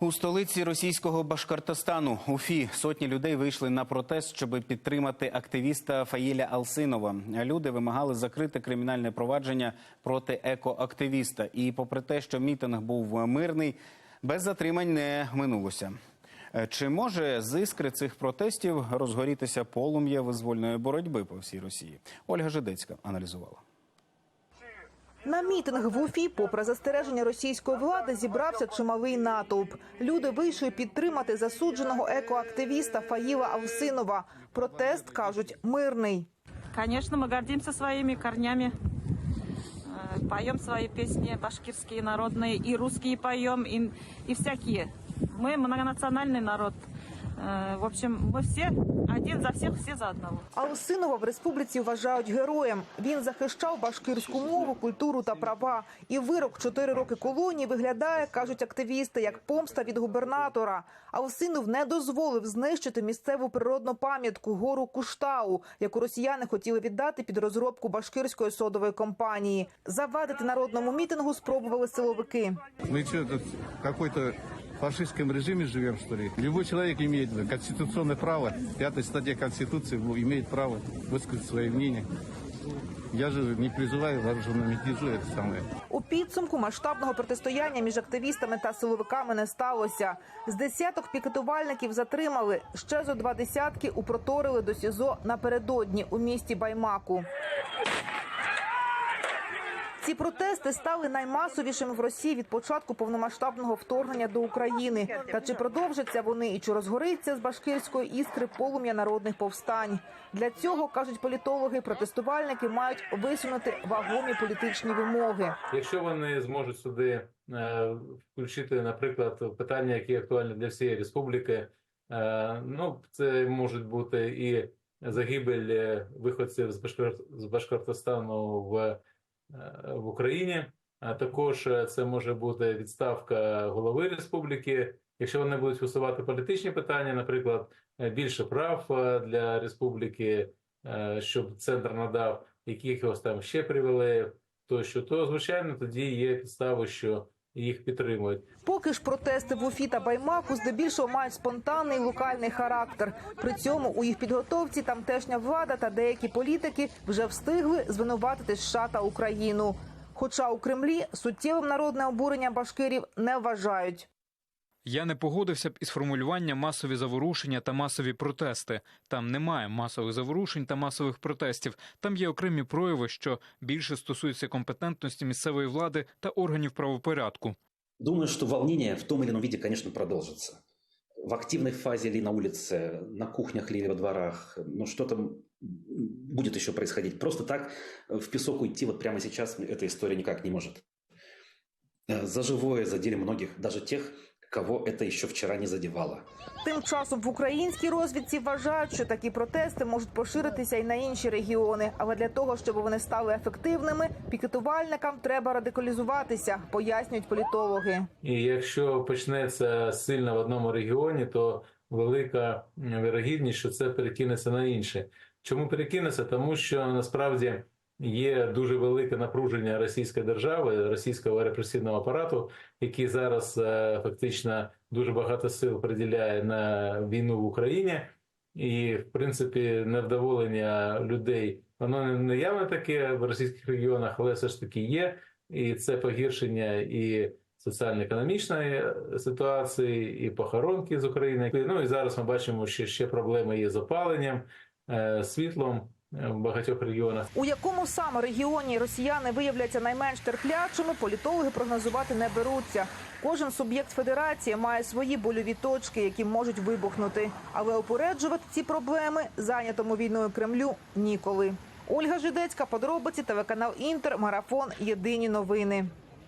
У столиці російського Башкортостану Уфі сотні людей вийшли на протест, щоб підтримати активіста Фаїля Алсинова. Люди вимагали закрити кримінальне провадження проти екоактивіста. І, попри те, що мітинг був мирний, без затримань не минулося. Е, Чи може з іскри цих протестів розгорітися полум'я визвольної боротьби по всій Росії? Ольга Жидецька аналізувала. На мітинг в Уфі, попри застереження російської влади, зібрався чималий натовп. Люди вийшли підтримати засудженого екоактивіста Фаїла Алсинова. Протест кажуть мирний. Конечно, мы гордимся своими корнями. Э, Поем свои песни башкирские, народные, и русские поем, и, и всякие. Мы многонациональный народ. Э, В общем, мы все один за всех, все за одного. Алсинова в республіці вважають героєм. Він захищав башкирську мову, культуру та права. І вирок чотири роки колонії виглядає, кажуть активісти, як помста від губернатора. Алсинов не дозволив знищити місцеву природну пам'ятку гору Куштау, яку росіяни хотіли віддати під розробку башкирської содової компанії. Завадити народному мітингу спробували силовики. Мы что, тут в какой-то фашистском режиме живем, что ли? Любой человек имеет конституционное право, пятая статья Конституции ну, имеет право высказать свое мнение. Я же не призываю вооруженному мятежу, это самое. У підсумку масштабного протистояння між активістами та силовиками не сталося. З десяток пікетувальників затримали. Ще зо два десятки упроторили до СІЗО напередодні у місті Баймаку. Ці протести стали наймасовішими в Росії від початку повномасштабного вторгнення до України. Та чи продовжаться вони і чи розгориться з башкирської іскри полум'я народних повстань? Для цього кажуть політологи, протестувальники мають висунути вагомі політичні вимоги. Якщо вони зможуть сюди е, включити, наприклад, питання, які актуальні для всієї республіки, е, ну це можуть бути і загибель е, виходців з Башкор... Башкортостану в, в Україні. А також е, це може бути відставка голови республіки. Якщо вони будуть висувати політичні питання, наприклад, е, більше прав е, для республіки, е, щоб центр надав якихось там ще привілеїв, тощо, то звичайно тоді є підстави, що їх підтримують. Поки ж протести в Уфі та Баймаку здебільшого мають спонтанний локальний характер. При цьому у їх підготовці тамтешня влада та деякі політики вже встигли звинуватити США та Україну. Хоча у Кремлі суттєвим народне обурення башкирів не вважають. Я не погодився б із формулюванням масові заворушення та масові протести. Там немає масових заворушень та масових протестів. Там є окремі прояви, що більше стосуються компетентності місцевої влади та органів правопорядку. Думаю, что волнение в том или ином виде, конечно. В активной фазе ли на улице, на кухнях ли во дворах, ну что там будет еще происходить. Просто так в песок уйти вот прямо сейчас эта история никак не может. Э, За живое задели многих, даже тех, кого это еще вчера не задевало. Тим часом в українській розвідці вважають, що такі протести можуть поширитися і на інші регіони. Але для того, щоб вони стали ефективними, пікетувальникам треба радикалізуватися, пояснюють політологи. І якщо почнеться сильно в одному регіоні, то велика вірогідність, що це перекинеться на інше. Чому перекинеться? Тому що насправді є дуже велике напруження Російської держави, російського репресивного апарату, який зараз е, фактично дуже багато сил приділяє на війну в Україні. І, в принципі, невдоволення людей воно не- явно таке в російських регіонах, але все ж таки є. І це погіршення і соціально-економічної ситуації, і похоронки з України. Ну і зараз ми бачимо, що ще проблеми є з опаленням, е, світлом е, в багатьох регіонах. У якому саме регіоні росіяни виявляться найменш терплячими, політологи прогнозувати не беруться. Кожен суб'єкт федерації має свої больові точки, які можуть вибухнути. Але опереджувати ці проблеми зайнятому війною Кремлю ніколи. Ольга Жидецька, подробиці, телеканал Інтер, марафон. Єдині новини.